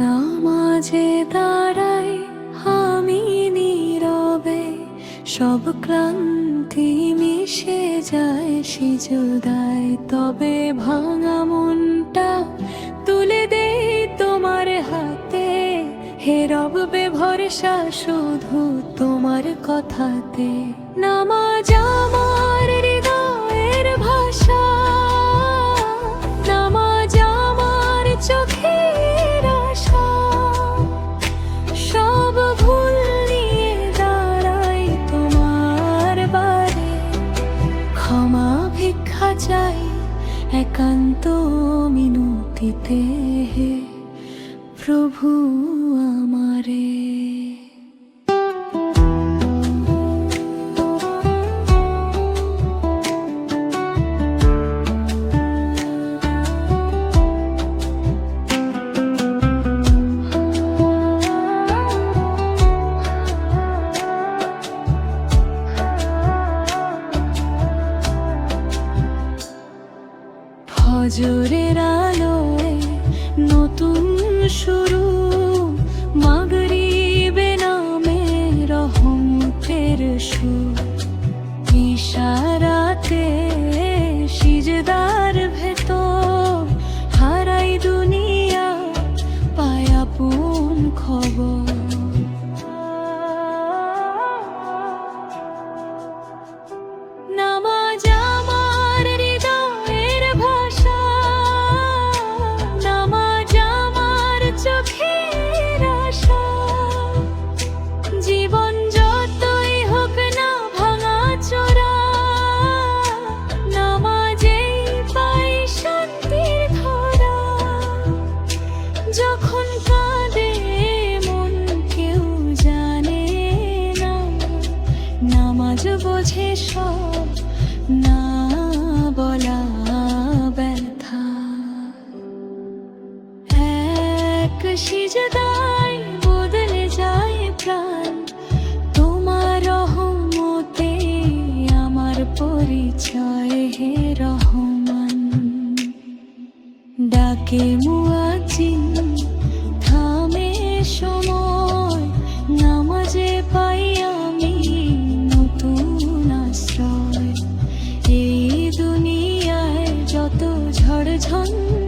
নামাজে দাঁড়াই, আমি নীরবে, সব ক্লান্তি মিশে যায় সিজুদায়। তবে ভাঙা মনটা তুলে দেই তোমার হাতে হে রবে ভরসা শুধু তোমার কথাতে। নামাজ আমার ভিক্ষা যায় একান্ত মিনতিতে হে প্রভু আমারে। ফজরের আলোয় নতুন শুরু যখন কাঁদে কেউ জানে না। বোঝে সব তোমার রহমতে আমার রহমান। ডাকে মুয়াজিন ঝঞ্ঝা